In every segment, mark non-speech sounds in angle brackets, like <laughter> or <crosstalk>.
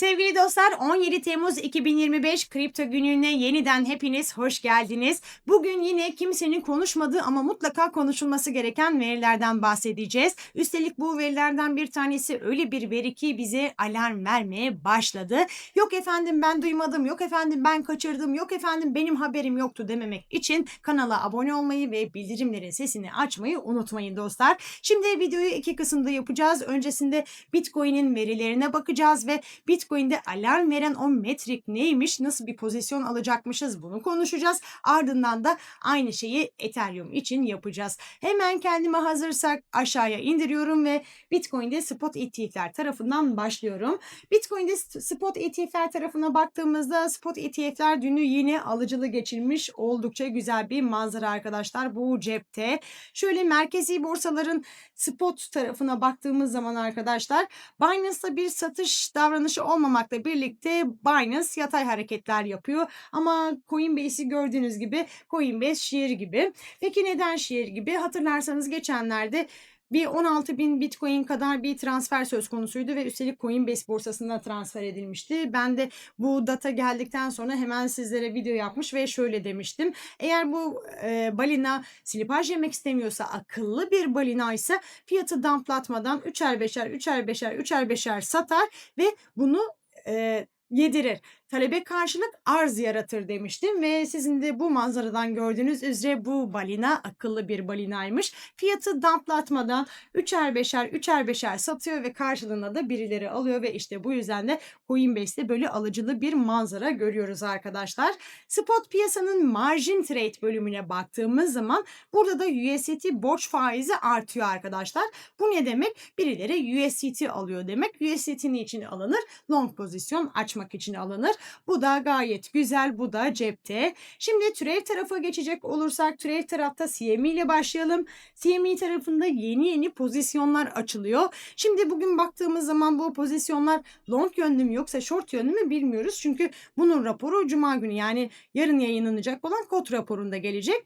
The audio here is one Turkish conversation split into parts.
Sevgili dostlar 17 Temmuz 2025 kripto gününe yeniden hepiniz hoş geldiniz. Bugün yine kimsenin konuşmadığı ama mutlaka konuşulması gereken verilerden bahsedeceğiz. Üstelik bu verilerden bir tanesi öyle bir veri ki bize alarm vermeye başladı. Yok efendim ben duymadım, yok efendim ben kaçırdım, yok efendim benim haberim yoktu dememek için kanala abone olmayı ve bildirimlerin sesini açmayı unutmayın dostlar. Şimdi videoyu iki kısımda yapacağız. Öncesinde Bitcoin'in verilerine bakacağız ve Bitcoin'de alarm veren o metrik neymiş, nasıl bir pozisyon alacakmışız bunu konuşacağız. Ardından da aynı şeyi Ethereum için yapacağız. Hemen kendime hazırsak aşağıya indiriyorum ve Bitcoin'de spot ETF'ler tarafından başlıyorum. Bitcoin'de spot ETF'ler tarafına baktığımızda spot ETF'ler dünü yine alıcılı geçirmiş oldukça güzel bir manzara arkadaşlar bu cepte. Şöyle merkezi borsaların spot tarafına baktığımız zaman arkadaşlar Binance'da bir satış davranışı olmamakla birlikte Binance yatay hareketler yapıyor. Ama Coinbase'i gördüğünüz gibi Coinbase şiir gibi. Peki neden şiir gibi? Hatırlarsanız geçenlerde bir 16 bin bitcoin kadar bir transfer söz konusuydu ve üstelik Coinbase borsasından transfer edilmişti. Ben de bu data geldikten sonra hemen sizlere video yapmış ve şöyle demiştim. Eğer bu e, balina slipaj yemek istemiyorsa akıllı bir balina ise fiyatı damplatmadan 3'er 5'er 3'er 5'er 3'er 5'er satar ve bunu e, yedirir talebe karşılık arz yaratır demiştim ve sizin de bu manzaradan gördüğünüz üzere bu balina akıllı bir balinaymış. Fiyatı damplatmadan 3'er 5'er 3'er 5'er satıyor ve karşılığında da birileri alıyor ve işte bu yüzden de Coinbase'de böyle alıcılı bir manzara görüyoruz arkadaşlar. Spot piyasanın margin trade bölümüne baktığımız zaman burada da USDT borç faizi artıyor arkadaşlar. Bu ne demek? Birileri USDT alıyor demek. USDT için alınır? Long pozisyon açmak için alınır. Bu da gayet güzel. Bu da cepte. Şimdi türev tarafa geçecek olursak türev tarafta CME ile başlayalım. CME tarafında yeni yeni pozisyonlar açılıyor. Şimdi bugün baktığımız zaman bu pozisyonlar long yönlü mü yoksa short yönlü mü bilmiyoruz. Çünkü bunun raporu cuma günü yani yarın yayınlanacak olan kod raporunda gelecek.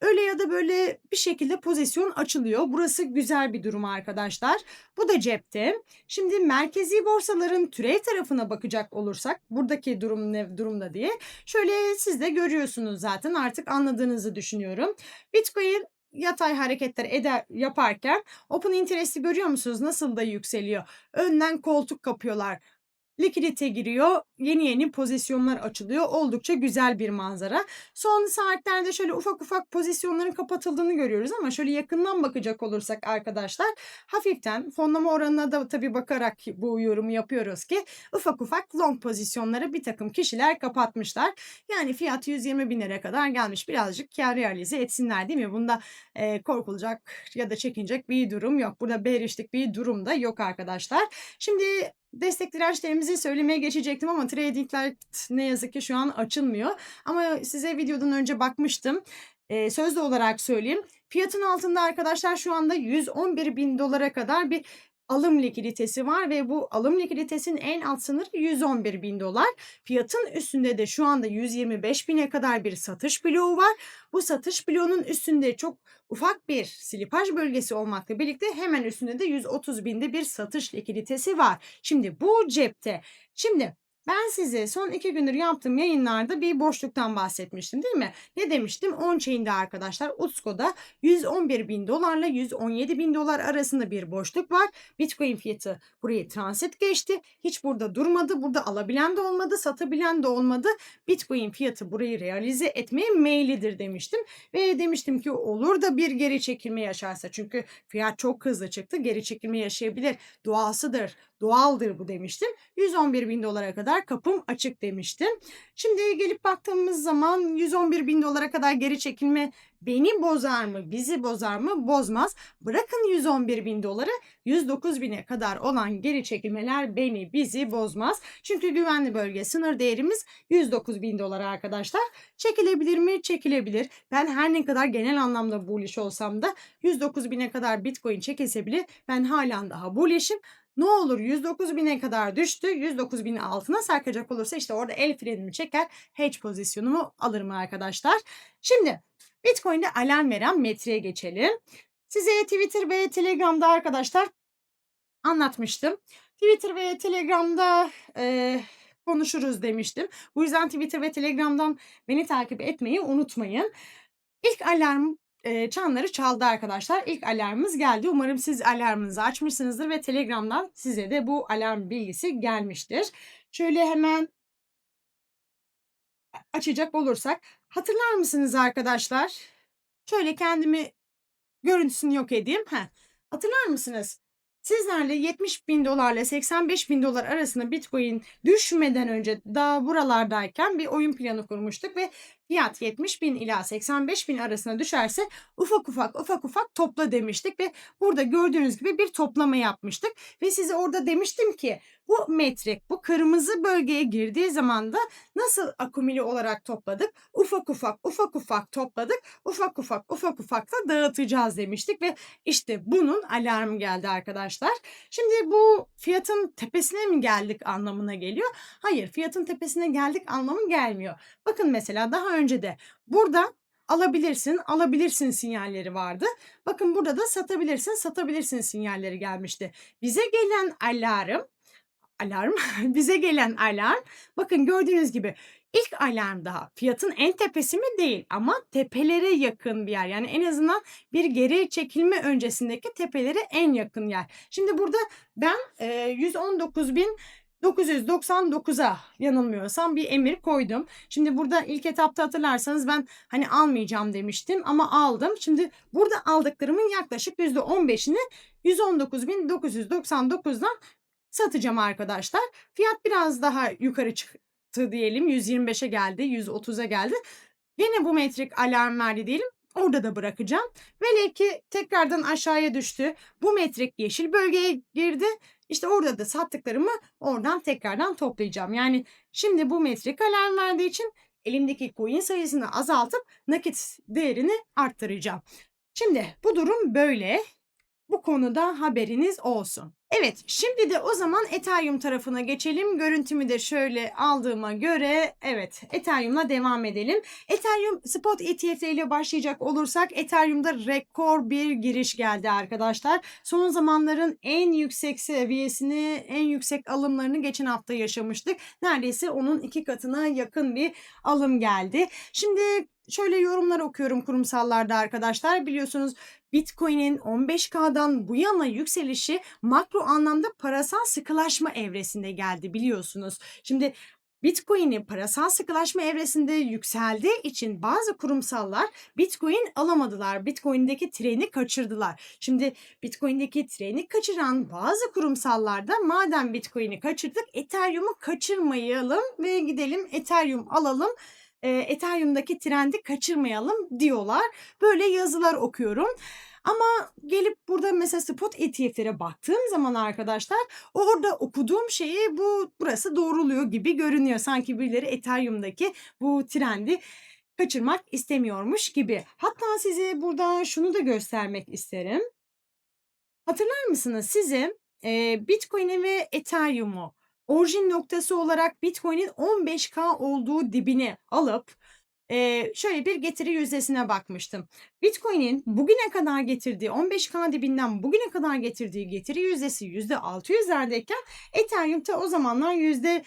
Öyle ya da böyle bir şekilde pozisyon açılıyor. Burası güzel bir durum arkadaşlar. Bu da cepte. Şimdi merkezi borsaların türev tarafına bakacak olursak buradaki durum ne durumda diye. Şöyle siz de görüyorsunuz zaten artık anladığınızı düşünüyorum. Bitcoin yatay hareketler eder yaparken open interest'i görüyor musunuz? Nasıl da yükseliyor. Önden koltuk kapıyorlar likidite giriyor. Yeni yeni pozisyonlar açılıyor. Oldukça güzel bir manzara. Son saatlerde şöyle ufak ufak pozisyonların kapatıldığını görüyoruz ama şöyle yakından bakacak olursak arkadaşlar hafiften fonlama oranına da tabii bakarak bu yorumu yapıyoruz ki ufak ufak long pozisyonları bir takım kişiler kapatmışlar. Yani fiyat 120 bin lira kadar gelmiş. Birazcık kar realize etsinler değil mi? Bunda e, korkulacak ya da çekinecek bir durum yok. Burada beğenişlik bir durum da yok arkadaşlar. Şimdi destek dirençlerimizi söylemeye geçecektim ama Trading Light ne yazık ki şu an açılmıyor. Ama size videodan önce bakmıştım. Ee, sözlü olarak söyleyeyim. Fiyatın altında arkadaşlar şu anda 111 bin dolara kadar bir alım likiditesi var ve bu alım likiditesinin en alt sınırı 111 bin dolar. Fiyatın üstünde de şu anda 125 bine kadar bir satış bloğu var. Bu satış bloğunun üstünde çok ufak bir slipaj bölgesi olmakla birlikte hemen üstünde de 130 binde bir satış likiditesi var. Şimdi bu cepte. Şimdi ben size son iki gündür yaptığım yayınlarda bir boşluktan bahsetmiştim değil mi? Ne demiştim? On-chain'de arkadaşlar Utsko'da 111 bin dolarla 117 bin dolar arasında bir boşluk var. Bitcoin fiyatı burayı transit geçti. Hiç burada durmadı. Burada alabilen de olmadı, satabilen de olmadı. Bitcoin fiyatı burayı realize etmeye meylidir demiştim. Ve demiştim ki olur da bir geri çekilme yaşarsa. Çünkü fiyat çok hızlı çıktı. Geri çekilme yaşayabilir. Doğasıdır doğaldır bu demiştim. 111 bin dolara kadar kapım açık demiştim. Şimdi gelip baktığımız zaman 111 bin dolara kadar geri çekilme beni bozar mı, bizi bozar mı? Bozmaz. Bırakın 111 bin doları 109 bine kadar olan geri çekilmeler beni, bizi bozmaz. Çünkü güvenli bölge sınır değerimiz 109 bin dolar arkadaşlar. Çekilebilir mi? Çekilebilir. Ben her ne kadar genel anlamda bullish olsam da 109 bine kadar bitcoin çekilse bile ben halen daha bullishim. Ne olur 109 bine kadar düştü. 109 binin altına sarkacak olursa işte orada el frenimi çeker. Hedge pozisyonumu alırım arkadaşlar. Şimdi Bitcoin'de alarm veren metreye geçelim. Size Twitter ve Telegram'da arkadaşlar anlatmıştım. Twitter ve Telegram'da, eee, konuşuruz demiştim. Bu yüzden Twitter ve Telegram'dan beni takip etmeyi unutmayın. İlk alarm, eee, çanları çaldı arkadaşlar. İlk alarmımız geldi. Umarım siz alarmınızı açmışsınızdır ve Telegram'dan size de bu alarm bilgisi gelmiştir. Şöyle hemen açacak olursak, hatırlar mısınız arkadaşlar? Şöyle kendimi görüntüsünü yok edeyim. Heh. Hatırlar mısınız? Sizlerle $70.000 ile $85.000 arasında Bitcoin düşmeden önce daha buralardayken bir oyun planı kurmuştuk ve fiyat 70.000 ila 85.000 arasına düşerse ufak ufak ufak ufak topla demiştik ve burada gördüğünüz gibi bir toplama yapmıştık ve size orada demiştim ki bu metrik bu kırmızı bölgeye girdiği zaman da nasıl akumüle olarak topladık? Ufak ufak ufak ufak topladık. Ufak ufak ufak ufak da dağıtacağız demiştik ve işte bunun alarmı geldi arkadaşlar. Şimdi bu fiyatın tepesine mi geldik anlamına geliyor? Hayır, fiyatın tepesine geldik anlamı gelmiyor. Bakın mesela daha de burada alabilirsin, alabilirsin sinyalleri vardı. Bakın burada da satabilirsin, satabilirsin sinyalleri gelmişti. Bize gelen alarm alarm <laughs> bize gelen alarm bakın gördüğünüz gibi ilk alarm daha fiyatın en tepesi mi değil ama tepelere yakın bir yer. Yani en azından bir geri çekilme öncesindeki tepelere en yakın yer. Şimdi burada ben e, 119.999'a yanılmıyorsam bir emir koydum. Şimdi burada ilk etapta hatırlarsanız ben hani almayacağım demiştim ama aldım. Şimdi burada aldıklarımın yaklaşık %15'ini 119.999'dan satacağım arkadaşlar. Fiyat biraz daha yukarı çıktı diyelim. 125'e geldi, 130'a geldi. Yine bu metrik alarm verdi diyelim. Orada da bırakacağım. Velev ki tekrardan aşağıya düştü. Bu metrik yeşil bölgeye girdi. İşte orada da sattıklarımı oradan tekrardan toplayacağım. Yani şimdi bu metrik alarm verdiği için elimdeki coin sayısını azaltıp nakit değerini arttıracağım. Şimdi bu durum böyle. Bu konuda haberiniz olsun. Evet, şimdi de o zaman Ethereum tarafına geçelim. Görüntümü de şöyle aldığıma göre evet Ethereum'la devam edelim. Ethereum spot ETF ile başlayacak olursak Ethereum'da rekor bir giriş geldi arkadaşlar. Son zamanların en yüksek seviyesini, en yüksek alımlarını geçen hafta yaşamıştık. Neredeyse onun iki katına yakın bir alım geldi. Şimdi şöyle yorumlar okuyorum kurumsallarda arkadaşlar. Biliyorsunuz Bitcoin'in 15K'dan bu yana yükselişi makro anlamda parasal sıkılaşma evresinde geldi biliyorsunuz. Şimdi Bitcoin'i parasal sıkılaşma evresinde yükseldiği için bazı kurumsallar Bitcoin alamadılar. Bitcoin'deki treni kaçırdılar. Şimdi Bitcoin'deki treni kaçıran bazı kurumsallar da madem Bitcoin'i kaçırdık Ethereum'u kaçırmayalım ve gidelim Ethereum alalım e, Ethereum'daki trendi kaçırmayalım diyorlar. Böyle yazılar okuyorum. Ama gelip burada mesela spot ETF'lere baktığım zaman arkadaşlar orada okuduğum şeyi bu burası doğruluyor gibi görünüyor. Sanki birileri Ethereum'daki bu trendi kaçırmak istemiyormuş gibi. Hatta size burada şunu da göstermek isterim. Hatırlar mısınız size e, Bitcoin'i ve Ethereum'u orijin noktası olarak Bitcoin'in 15K olduğu dibini alıp e, şöyle bir getiri yüzdesine bakmıştım. Bitcoin'in bugüne kadar getirdiği 15K dibinden bugüne kadar getirdiği getiri yüzdesi %600'lerdeyken Ethereum ta o zamanlar yüzde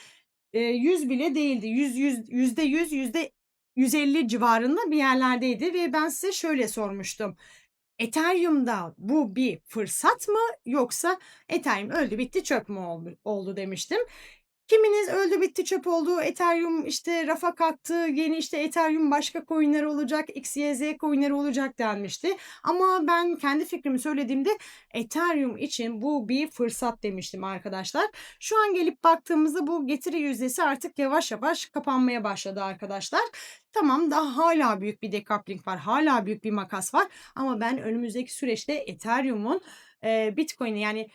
100 bile değildi. yüz yüz yüzde 100, yüzde 150 civarında bir yerlerdeydi ve ben size şöyle sormuştum. Ethereum'da bu bir fırsat mı yoksa Ethereum öldü bitti çöp mü oldu, demiştim. Kiminiz öldü bitti çöp oldu. Ethereum işte rafa kalktı. Yeni işte Ethereum başka coinler olacak. XYZ coinleri olacak denmişti. Ama ben kendi fikrimi söylediğimde Ethereum için bu bir fırsat demiştim arkadaşlar. Şu an gelip baktığımızda bu getiri yüzdesi artık yavaş yavaş kapanmaya başladı arkadaşlar. Tamam daha hala büyük bir decoupling var. Hala büyük bir makas var. Ama ben önümüzdeki süreçte Ethereum'un Bitcoin'i yani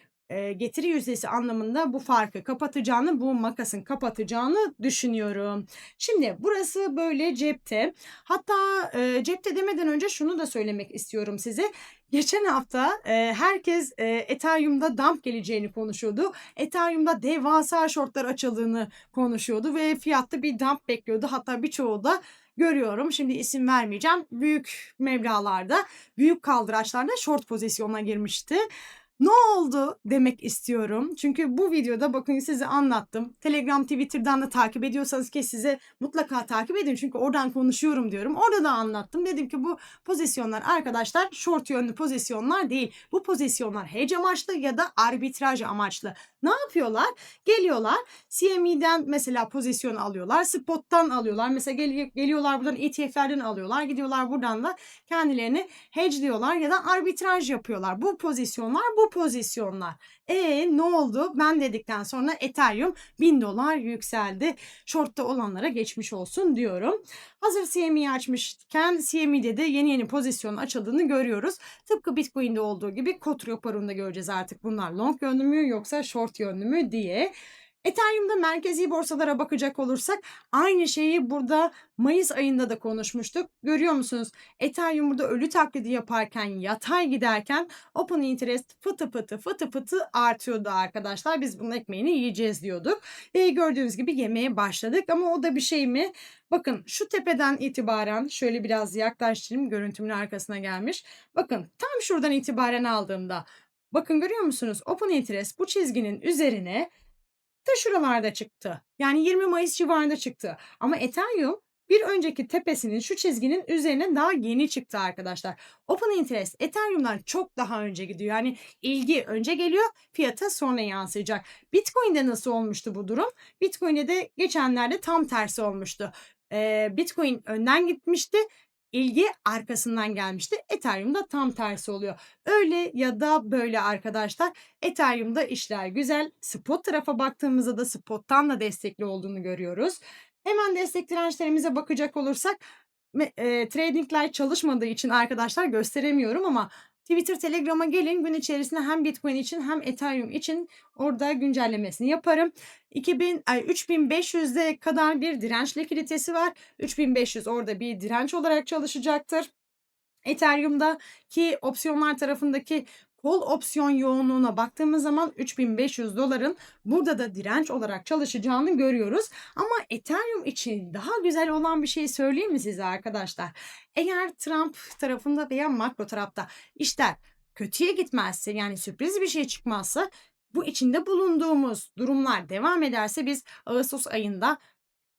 getiri yüzdesi anlamında bu farkı kapatacağını, bu makasın kapatacağını düşünüyorum. Şimdi burası böyle cepte. Hatta e, cepte demeden önce şunu da söylemek istiyorum size. Geçen hafta e, herkes e, Ethereum'da dump geleceğini konuşuyordu. Ethereum'da devasa shortlar açıldığını konuşuyordu ve fiyatta bir dump bekliyordu. Hatta birçoğu da görüyorum. Şimdi isim vermeyeceğim. Büyük mevlalarda, büyük kaldıraçlarda short pozisyonuna girmişti. Ne oldu demek istiyorum. Çünkü bu videoda bakın size anlattım. Telegram, Twitter'dan da takip ediyorsanız ki size mutlaka takip edin. Çünkü oradan konuşuyorum diyorum. Orada da anlattım. Dedim ki bu pozisyonlar arkadaşlar short yönlü pozisyonlar değil. Bu pozisyonlar hedge amaçlı ya da arbitraj amaçlı. Ne yapıyorlar? Geliyorlar CME'den mesela pozisyon alıyorlar. Spot'tan alıyorlar. Mesela gel- geliyorlar buradan ETF'lerden alıyorlar. Gidiyorlar buradan da kendilerini hedge diyorlar ya da arbitraj yapıyorlar. Bu pozisyonlar bu pozisyonlar. E ne oldu? Ben dedikten sonra Ethereum 1000 dolar yükseldi. Short'ta olanlara geçmiş olsun diyorum. Hazır CME'yi açmışken CME'de de yeni yeni pozisyon açıldığını görüyoruz. Tıpkı Bitcoin'de olduğu gibi Kotro Parun'da göreceğiz artık bunlar long yönlü mü yoksa short yönlü mü diye. Ethereum'da merkezi borsalara bakacak olursak aynı şeyi burada Mayıs ayında da konuşmuştuk. Görüyor musunuz? Ethereum burada ölü taklidi yaparken, yatay giderken open interest fıtı fıtı fıtı fıtı artıyordu arkadaşlar. Biz bunun ekmeğini yiyeceğiz diyorduk. Ve gördüğünüz gibi yemeye başladık ama o da bir şey mi? Bakın şu tepeden itibaren şöyle biraz yaklaştırayım görüntümün arkasına gelmiş. Bakın tam şuradan itibaren aldığımda bakın görüyor musunuz? Open interest bu çizginin üzerine ta şuralarda çıktı. Yani 20 Mayıs civarında çıktı. Ama Ethereum bir önceki tepesinin şu çizginin üzerine daha yeni çıktı arkadaşlar. Open interest Ethereum'dan çok daha önce gidiyor. Yani ilgi önce geliyor, fiyata sonra yansıyacak. Bitcoin'de nasıl olmuştu bu durum? Bitcoin'de de geçenlerde tam tersi olmuştu. Bitcoin önden gitmişti. İlgi arkasından gelmişti. Ethereum'da tam tersi oluyor. Öyle ya da böyle arkadaşlar. Ethereum'da işler güzel. Spot tarafa baktığımızda da spot'tan da destekli olduğunu görüyoruz. Hemen destek dirençlerimize bakacak olursak e, Trading Light çalışmadığı için arkadaşlar gösteremiyorum ama Twitter, Telegram'a gelin gün içerisinde hem Bitcoin için hem Ethereum için orada güncellemesini yaparım. 2000 ay 3500'e kadar bir direnç likiditesi var. 3500 orada bir direnç olarak çalışacaktır. Ethereum'da ki opsiyonlar tarafındaki kol opsiyon yoğunluğuna baktığımız zaman 3500 doların burada da direnç olarak çalışacağını görüyoruz. Ama Ethereum için daha güzel olan bir şey söyleyeyim mi size arkadaşlar? Eğer Trump tarafında veya makro tarafta işler kötüye gitmezse yani sürpriz bir şey çıkmazsa bu içinde bulunduğumuz durumlar devam ederse biz Ağustos ayında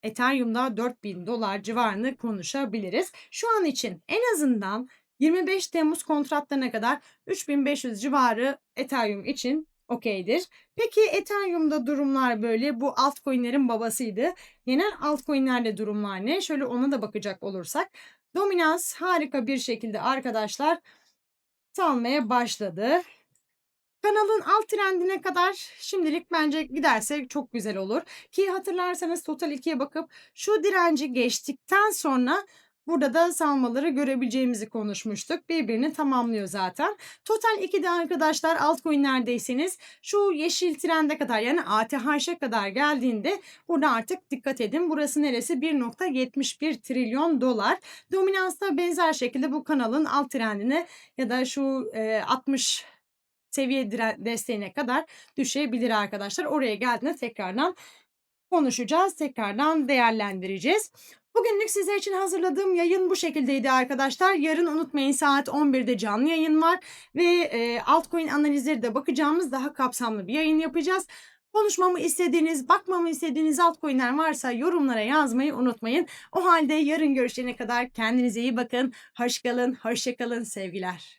Ethereum'da 4000 dolar civarını konuşabiliriz. Şu an için en azından 25 Temmuz kontratlarına kadar 3500 civarı Ethereum için okeydir. Peki Ethereum'da durumlar böyle. Bu altcoin'lerin babasıydı. Genel altcoin'lerde durumlar ne? Şöyle ona da bakacak olursak. Dominans harika bir şekilde arkadaşlar salmaya başladı. Kanalın alt trendine kadar şimdilik bence giderse çok güzel olur. Ki hatırlarsanız Total 2'ye bakıp şu direnci geçtikten sonra burada da salmaları görebileceğimizi konuşmuştuk. Birbirini tamamlıyor zaten. Total 2'de arkadaşlar altcoin'lerdeyseniz şu yeşil trende kadar yani ATH'e kadar geldiğinde burada artık dikkat edin. Burası neresi? 1.71 trilyon dolar. Dominansta benzer şekilde bu kanalın alt trendine ya da şu e, 60 seviye desteğine kadar düşebilir arkadaşlar. Oraya geldiğinde tekrardan konuşacağız. Tekrardan değerlendireceğiz. Bugünlük sizler için hazırladığım yayın bu şekildeydi arkadaşlar. Yarın unutmayın saat 11'de canlı yayın var ve e, altcoin analizleri de bakacağımız daha kapsamlı bir yayın yapacağız. Konuşmamı istediğiniz, bakmamı istediğiniz altcoin'ler varsa yorumlara yazmayı unutmayın. O halde yarın görüşene kadar kendinize iyi bakın. Hoş kalın, hoşça kalın, sevgiler.